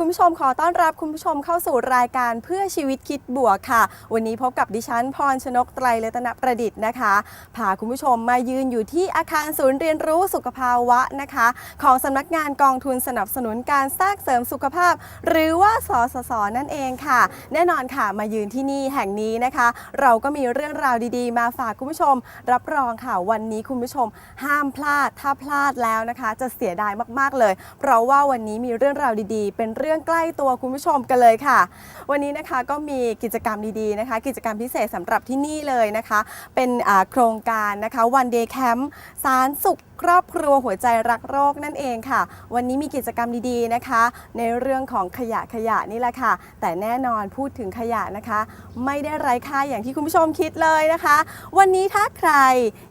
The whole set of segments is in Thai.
คุณผู้ชมขอต้อนรับคุณผู้ชมเข้าสู่รายการเพื่อชีวิตคิดบวกค่ะ วันนี้พบกับดิฉันพรชนกไตรเลตนประดิษฐ์นะคะพาคุณผู้ชมมายืนอยู่ที่อาคารศูนย์เรียนรู้สุขภาวะนะคะ ของสำนักงานกองทุนสนับสนุนการสร้างเสริมสุขภาพ หรือว่าสสสนั่นเองค่ะ แน่นอนค่ะมายืนที่นี่แห่งนี้นะคะ เราก็มีเรื่องราวดีๆ มาฝากคุณผู้ชม รับรองค่ะวันนี้คุณผู้ชม ห้ามพลาดถ้าพลาดแล้วนะคะ จะเสียดายมากๆเลย เพราะว่าวันนี้มีเรื่องราวดีๆ เป็นเรื่องใกล้ตัวคุณผู้ชมกันเลยค่ะ วันนี้นะคะก็มีกิจกรรมดีๆนะคะ กิจกรรมพิเศษสำหรับที่นี่เลยนะคะ เป็นโครงการนะคะ One Day Camp สารสุขครอบครัวหัวใจรักโรคนั่นเองค่ะ วันนี้มีกิจกรรมดีๆนะคะ ในเรื่องของขยะขยะนี่แหละค่ะ แต่แน่นอนพูดถึงขยะนะคะ ไม่ได้ไร้ค่าอย่างที่คุณผู้ชมคิดเลยนะคะ วันนี้ถ้าใคร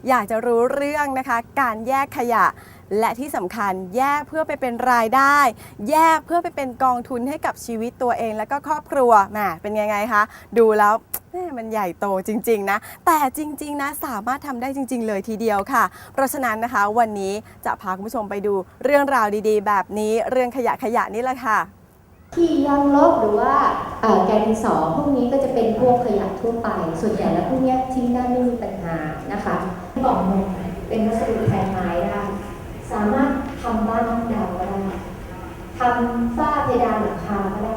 อยากจะรู้เรื่องนะคะ การแยกขยะ และที่สำคัญแยกเพื่อไปเป็นรายได้ แยกเพื่อไปเป็นกองทุนให้กับชีวิตตัวเอง และก็ครอบครัวแหมเป็นยังไงคะ ดูแล้วแหมมันใหญ่โตจริง ๆ นะ แต่จริง ๆ นะ สามารถทำได้จริง ๆ เลยทีเดียวค่ะ เพราะฉะนั้นนะคะ วันนี้จะพาคุณผู้ชมไปดูเรื่องราวดีๆ แบบนี้เรื่องขยะขยะนี่แหละค่ะ ที่ยังลบหรือว่าเอ่อแกนดินสอพวกนี้ก็จะเป็นพวกขยะทั่วไป ส่วนใหญ่แล้วพวกเนี้ยทิ้งได้ไม่มีปัญหานะคะกล่องนมเป็นวัสดุแทนไม้ได้ สามารถทำบ้านห้องดาวก็ได้ทำฝ้าเพดานหลังคาก็ได้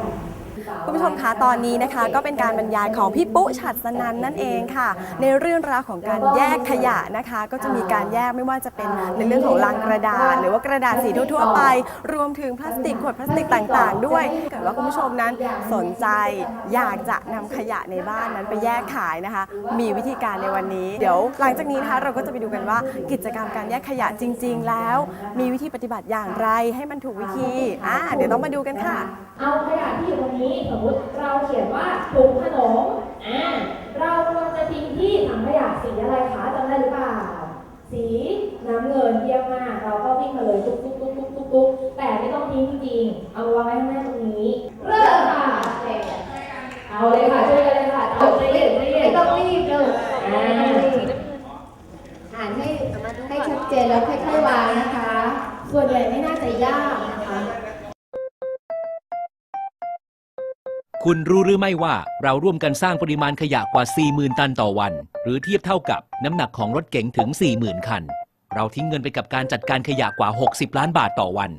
คุณผู้ชมคะตอนนี้นะคะ ก็เป็นการบรรยายของพี่ปุ๊ฉัดสนันนั่นเองค่ะ ในเรื่องราวของการแยกขยะนะคะ ก็จะมีการแยกไม่ว่าจะเป็นในเรื่องของลังกระดาษ หรือว่ากระดาษสีทั่วๆไป รวมถึงพลาสติกขวดพลาสติกต่างๆ ด้วยถ้าเกิดว่าคุณผู้ชมนั้นสนใจอยากจะนำขยะในบ้านนั้นไปแยกขายนะคะ มีวิธีการในวันนี้เดี๋ยวหลังจากนี้นะคะเราก็จะไปดูกันว่ากิจกรรมการแยกขยะจริง ๆ แล้ว มีวิธีปฏิบัติอย่างไรให้มันถูกวิธีอ่าเดี๋ยวต้องมาดูกันค่ะ เอาขยะที่อยู่ตรงนี้มมติเราเขียนว่าถุงขนมอ่าเราควรจะทิ้งที่ถังขยะสีอะไรคะจำได้หรือเปล่า สีน้ำเงินเยี่ยมมาก เราก็วิ่งมาเลยตุ๊กตุ๊กตุ๊กตุ๊กตุ๊กตุ๊กแต่ไม่ต้องทิ้งจริงๆเอาวางไว้ข้างหน้าตรงนี้ เริ่มค่ะเอาเลยค่ะช่วยกันเลยค่ะเอาใจเย็นใจเย็นไม่ต้องรีบเลยอ่าอ่านให้ให้ชัดเจนแล้วค่อยๆวางนะคะ ส่วนใหญ่ไม่น่าจะยาก คุณรู้หรือไม่ว่าเราร่วมกันสร้างปริมาณขยะกว่า 40,000 ตันต่อวัน หรือเทียบเท่ากับน้ำหนักของรถเก๋งถึง 40,000 คัน เราทิ้งเงินไปกับการจัดการขยะกว่า 60 ล้านบาทต่อวัน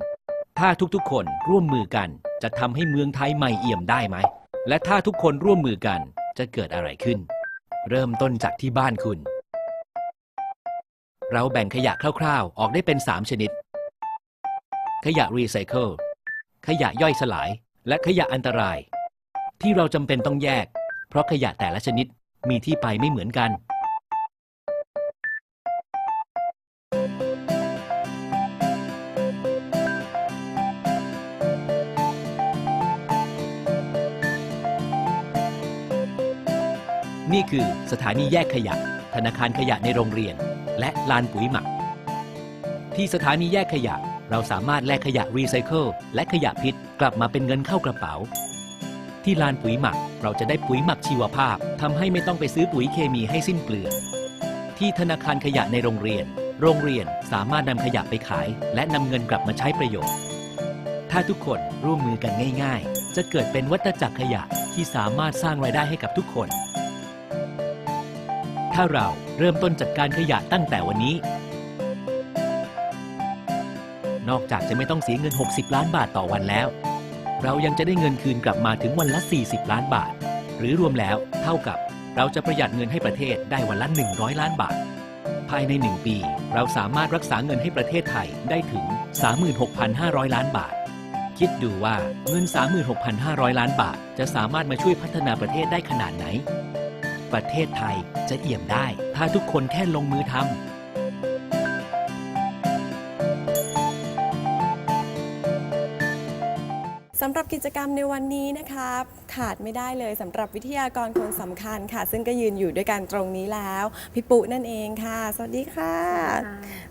ถ้าทุกๆ คนร่วมมือกัน จะทำให้เมืองไทยใหม่เอี่ยมได้ไหม และถ้าทุกคนร่วมมือกันจะเกิดอะไรขึ้น เริ่มต้นจากที่บ้านคุณ เราแบ่งขยะคร่าวๆ ออกได้เป็น 3 ชนิด ขยะรีไซเคิลขยะย่อยสลาย และขยะอันตราย ที่เราจำเป็นต้องแยก เพราะขยะแต่ละชนิดมีที่ไปไม่เหมือนกัน นี่คือสถานีแยกขยะ ธนาคารขยะในโรงเรียน และลานปุ๋ยหมัก ที่สถานีแยกขยะเราสามารถแลกขยะรีไซเคิลและขยะพิษกลับมาเป็นเงินเข้ากระเป๋า ที่ลานปุ๋ยหมัก เราจะได้ปุ๋ยหมักชีวภาพทำให้ไม่ต้องไปซื้อปุ๋ยเคมีให้สิ้นเปลืองที่ธนาคารขยะในโรงเรียน โรงเรียนสามารถนำขยะไปขาย และนำเงินกลับมาใช้ประโยชน์ ถ้าทุกคนร่วมมือกันง่าย ๆ จะเกิดเป็นวัฏจักรขยะที่สามารถสร้างรายได้ให้กับทุกคน ถ้าเราเริ่มต้นจัดการขยะตั้งแต่วันนี้ นอกจากจะไม่ต้องเสียเงิน 60 ล้านบาทต่อวันแล้ว เรายังจะได้เงินคืนกลับมาถึงวันละ 40 ล้านบาท หรือรวมแล้วเท่ากับเราจะประหยัดเงินให้ประเทศได้วันละ 100 ล้านบาท ภายใน 1 ปี เราสามารถรักษาเงินให้ประเทศไทยได้ถึง 36,500 ล้านบาท คิดดูว่าเงิน 36,500 ล้านบาท จะสามารถมาช่วยพัฒนาประเทศได้ขนาดไหน ประเทศไทยจะเอี่ยมได้ ถ้าทุกคนแค่ลงมือทำำหรับกิจกรรมในวันนี้นะคะขาดไม่ได้เลยสำหรับวิทยากรคนสำคัญค่ะ ซึ่งก็ยืนอยู่ด้วยกันตรงนี้แล้วพี่ปุนั่นเองค่ะ สวัสดีค่ะ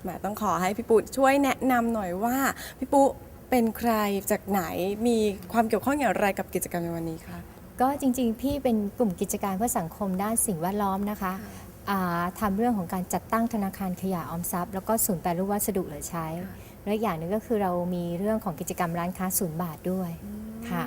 แหมาต้องขอให้พี่ปุช่วยแนะนำหน่อยว่าพี่ปุเป็นใครจากไหนมีความเกี่ยวข้องอย่างไรกับกิจกรรมในวันนี้คะก็จริงๆ พี่เป็นกลุ่มกิจการเพื่อสังคมด้านสิ่งแวดล้อมนะคะอ่าทำเรื่องของการจัดตั้งธนาคารขยะออมทรัพย์ แล้วก็ศูนย์แปรรูปวัสดุเหลือใช้ และอีกอย่างหนึ่งก็คือเรามีเรื่องของกิจกรรมร้านค้าศูนย์บาทด้วยค่ะ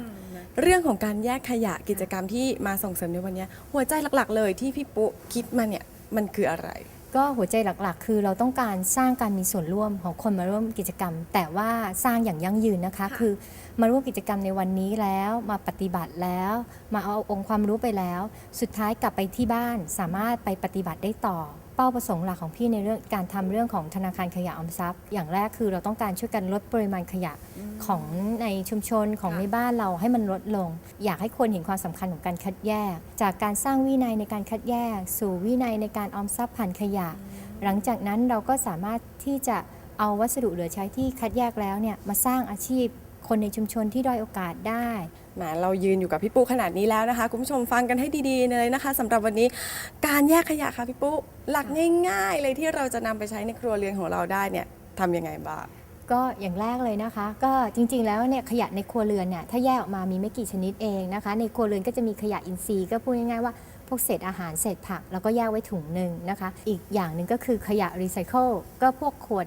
เรื่องของการแยกขยะกิจกรรมที่มาส่งเสริมในวันนี้ หัวใจหลักๆ เลยที่พี่ปุ๊คิดมาเนี่ยมันคืออะไร ก็หัวใจหลักๆ คือเราต้องการสร้างการมีส่วนร่วมของคนมาร่วมกิจกรรม แต่ว่าสร้างอย่างยั่งยืนนะคะค่ะคือมาร่วมกิจกรรมในวันนี้แล้วมาปฏิบัติแล้ว มาเอาองค์ความรู้ไปแล้ว สุดท้ายกลับไปที่บ้านสามารถไปปฏิบัติได้ต่อเป้าประสงค์หลักของพี่ในเรื่องการทำเรื่องของธนาคารขยะออมทรัพย์ อย่างแรกคือเราต้องการช่วยกันลดปริมาณขยะของในชุมชนของค่ะในบ้านเราให้มันลดลง อยากให้คนเห็นความสำคัญของการคัดแยก จากการสร้างวินัยในการคัดแยก สู่วินัยในการออมทรัพย์ผ่านขยะ หลังจากนั้นเราก็สามารถที่จะเอาวัสดุเหลือใช้ที่คัดแยกแล้วเนี่ยมาสร้างอาชีพ คนในชุมชนที่ด้อยโอกาสได้แหมเรายืนอยู่กับพี่ปุ๊ขนาดนี้แล้วนะคะคุณผู้ชมฟังกันให้ดีๆเลยนะคะสำหรับวันนี้การแยกขยะค่ะพี่ปุ๊หลักง่ายๆ เลยที่เราจะนำไปใช้ในครัวเรือนของเราได้เนี่ยทำยังไงบ้าง ก็อย่างแรกเลยนะคะ ก็จริงๆ แล้วเนี่ยขยะในครัวเรือนเนี่ยถ้าแยกออกมามีไม่กี่ชนิดเองนะคะ ในครัวเรือนก็จะมีขยะอินทรีย์ก็พูดง่ายๆว่าพ วกเศษอาหารเศษผัก แล้วก็แยกไว้ถุงหนึ่งนะคะ อีกอย่างหนึ่งก็คือขยะรีไซเคิลก็พวกขวด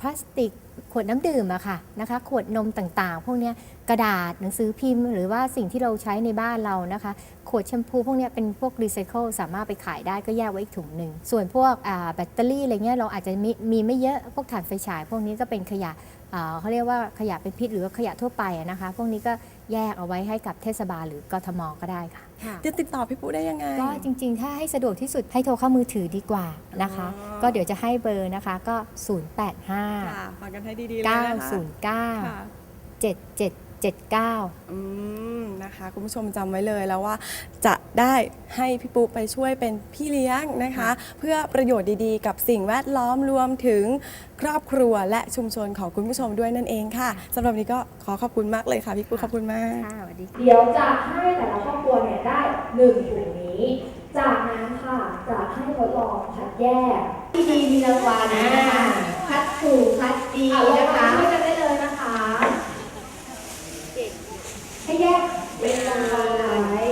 พลาสติก ขวดน้ำดื่มอะค่ะนะคะ ขวดนมต่างๆ พวกนี้กระดาษหนังสือพิมพ์ หรือว่าสิ่งที่เราใช้ในบ้านเรานะคะ ขวดแชมพูพวกนี้เป็นพวกรีไซเคิลสามารถไปขายได้ก็แยกไว้อีกถุงหนึ่งส่วนพวกแบตเตอรี่อะไรเงี้ยเราอาจจะมีมีไม่เยอะพวกถ่านไฟฉาย พวกนี้ก็เป็นขยะ เขาเรียกว่าขยะเป็นพิษหรือว่าขยะทั่วไปอะนะคะ พวกนี้ก็แยกเอาไว้ให้กับเทศบาลหรือกทมก็ได้ค่ะจะติดต่อพี่ปุ๊ได้ยังไง ก็จริง ๆ ถ้าให้สะดวกที่สุดให้โทรเข้ามือถือดีกว่านะคะอ๋อก็เดี๋ยวจะให้เบอร์นะคะก็ 085ค่ะฟังกันให้ดีๆเลยนะคะค่ะ909 7779 อืมนะคะ คุณผู้ชมจำไว้เลยแล้วว่า จะได้ให้พี่ปุ๊ไปช่วยเป็นพี่เลี้ยงนะคะ เพื่อประโยชน์ดีๆ กับสิ่งแวดล้อมรวมถึงครอบครัวและชุมชนของคุณผู้ชมด้วยนั่นเองค่ะสำหรับวันนี้ก็ขอขอบคุณมากเลยค่ะพี่ปุ๊ขอบคุณมาก ค่ะสวัสดีค่ะเดี๋ยวจะให้แต่ละครอบครัวเนี่ยได้หนึ่งถุงนี้ จากนั้นค่ะจะให้ทดลองคัดแยกที่ดีมีรางวัลนะคะคัดถูกคัดดีอะลงนะมาคะช่วยกันได้เลยนะคะ ให้แยกเป็นรางวัลไว้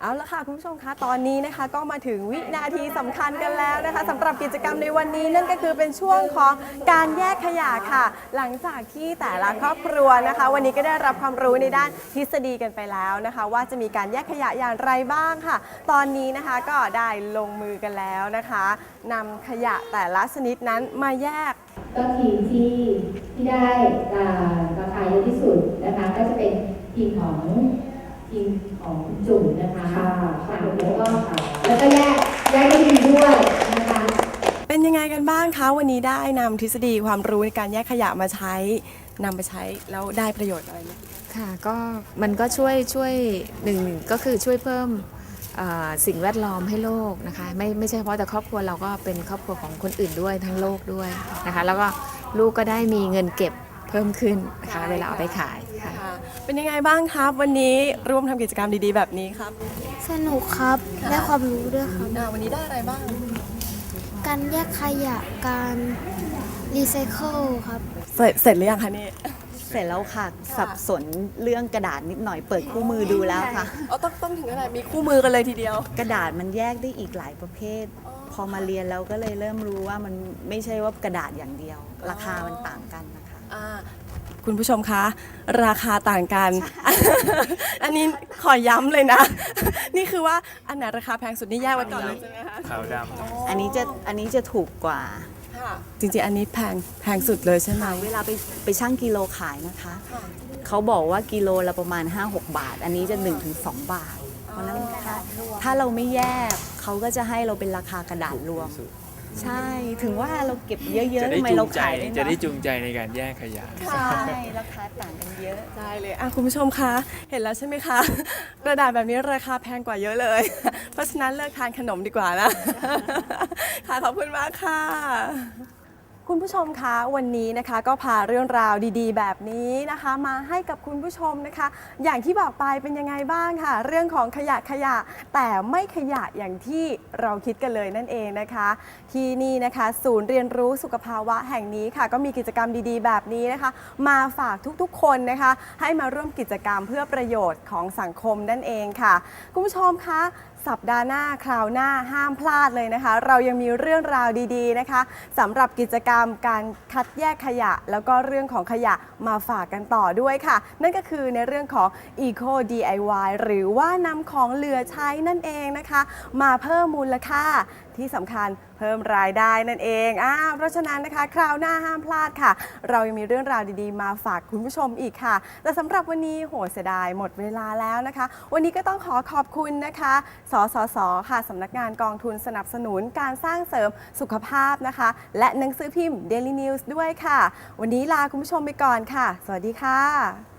เอาละค่ะคุณผู้ชมคะต อนนี้นะคะก็มาถึงวินาทีสำคัญกันแล้วนะคะสำหรับกิจกรรมในวันนี้นั่นก็คือเป็นช่วงของการแยกขยะค่ะ หลังจากที่แต่ละครอบครัวนะคะ วันนี้ก็ได้รับความรู้ในด้านทฤษฎีกันไปแล้วนะคะ ว่าจะมีการแยกขยะอย่างไรบ้างค่ะ ตอนนี้นะคะก็ได้ลงมือกันแล้วนะคะนำขยะแต่ละชนิดนั้นมาแยกก็ทีมที่ที่ได้ราคาเยอะที่สุดนะคะก็จะเป็นทีมของ ทีมของคุณจุ๋มนะคะค่ะค่ะแล้วก็แล้วก็แยกแยกได้ดีด้วยนะคะเป็นยังไงกันบ้างคะวันนี้ได้นำทฤษฎีความรู้ในการแยกขยะมาใช้นำไปใช้แล้วได้ประโยชน์อะไรไหมค่ะก็มันก็ช่วยช่วยหนึ่งก็คือช่วยเพิ่มเอ่อสิ่งแวดล้อมให้โลกนะคะไม่ไม่ใช่เฉพาะแต่ครอบครัวเราก็เป็นครอบครัวของคนอื่นด้วยทั้งโลกด้วยนะคะแล้วก็ลูกก็ได้มีเงินเก็บเพิ่มขึ้นนะคะใช่เวลาเอาไปค่ะขายค่ะค่ะ เป็นยังไงบ้างครับ วันนี้ร่วมทำกิจกรรมดีๆ แบบนี้ครับสนุกครับได้ความรู้ด้วยครับ อ่าวันนี้ได้อะไรบ้าง การแยกขยะการรีไซเคิลครับ เสร็จเสร็จหรือยังคะนี่เสร็จแล้วค่ะ สับสนเรื่องกระดาษนิดหน่อยเปิดคู่มือดูแล้วค่ะ เอาต้องต้องถึงขนาดมีคู่มือกันเลยทีเดียว กระดาษมันแยกได้อีกหลายประเภท พอมาเรียนแล้วก็เลยเริ่มรู้ว่ามันไม่ใช่ว่ากระดาษอย่างเดียว ราคามันต่างกันนะคะ อ่า คุณผู้ชมคะ ราคาต่างกัน อันนี้ขอย้ำเลยนะ นี่คือว่าอันไหนราคาแพงสุดนี่แยกไว้ก่อนเลยใช่ไหมคะขาวดอันนี้จะอันนี้จะถูกกว่าค่ะจริงๆ อันนี้แพงแพงสุดเลยใช่ไหม เวลาไปไปชั่งกิโลขายนะคะเขาบอกว่ากิโลละประมาณ 5-6 บาท อันนี้จะ 1-2 บาท เพราะฉะนั้นถ้าถ้าเราไม่แยกเขาก็จะให้เราเป็นราคากระดาษรวม ใช่ถึงว่าเราเก็บเยำอะจะๆได้ทำไมจูเรางใจขายได้จะได้น้อยจูงใจในการแยกขยะ ใช่ราคาต่างกันเยอะ ได้เลยอะคุณผู้ชมคะเห็นแล้วใช่ไหมคะ กระดาษแบบนี้ราคาแพงกว่าเยอะเลย เพราะฉะนั้นเลิกทานขนมดีกว่านะ ค่ะขอบคุณมากค่ะ คุณผู้ชมคะวันนี้นะคะก็พาเรื่องราวดีๆ แบบนี้นะคะ มาให้กับคุณผู้ชมนะคะ อย่างที่บอกไปเป็นยังไงบ้างค่ะ เรื่องของขยะขยะ แต่ไม่ขยะอย่างที่เราคิดกันเลยนั่นเองนะคะ ที่นี่นะคะ ศูนย์เรียนรู้สุขภาวะแห่งนี้ค่ะ ก็มีกิจกรรมดีๆ แบบนี้นะคะ มาฝากทุกๆ คนนะคะ ให้มาร่วมกิจกรรมเพื่อประโยชน์ของสังคมนั่นเองค่ะ คุณผู้ชมคะ สัปดาห์หน้าคราวหน้าห้ามพลาดเลยนะคะ เรายังมีเรื่องราวดีๆนะคะสำหรับกิจกรรมการคัดแยกขยะ แล้วก็เรื่องของขยะมาฝากกันต่อด้วยค่ะ นั่นก็คือในเรื่องของ Eco DIY หรือว่านำของเหลือใช้นั่นเองนะคะ มาเพิ่มมูลค่า ที่สำคัญเพิ่มรายได้นั่นเองอ่าเพราะฉะนั้นนะคะ คราวหน้าห้ามพลาดค่ะ เรายังมีเรื่องราวดีๆ มาฝากคุณผู้ชมอีกค่ะ แต่สำหรับวันนี้โหเสียดายหมดเวลาแล้วนะคะ วันนี้ก็ต้องขอขอบคุณนะคะ สสส ค่ะสำนักงานกองทุนสนับสนุนการสร้างเสริมสุขภาพนะคะ และหนังสือพิมพ์ Daily News ด้วยค่ะ วันนี้ลาคุณผู้ชมไปก่อนค่ะ สวัสดีค่ะ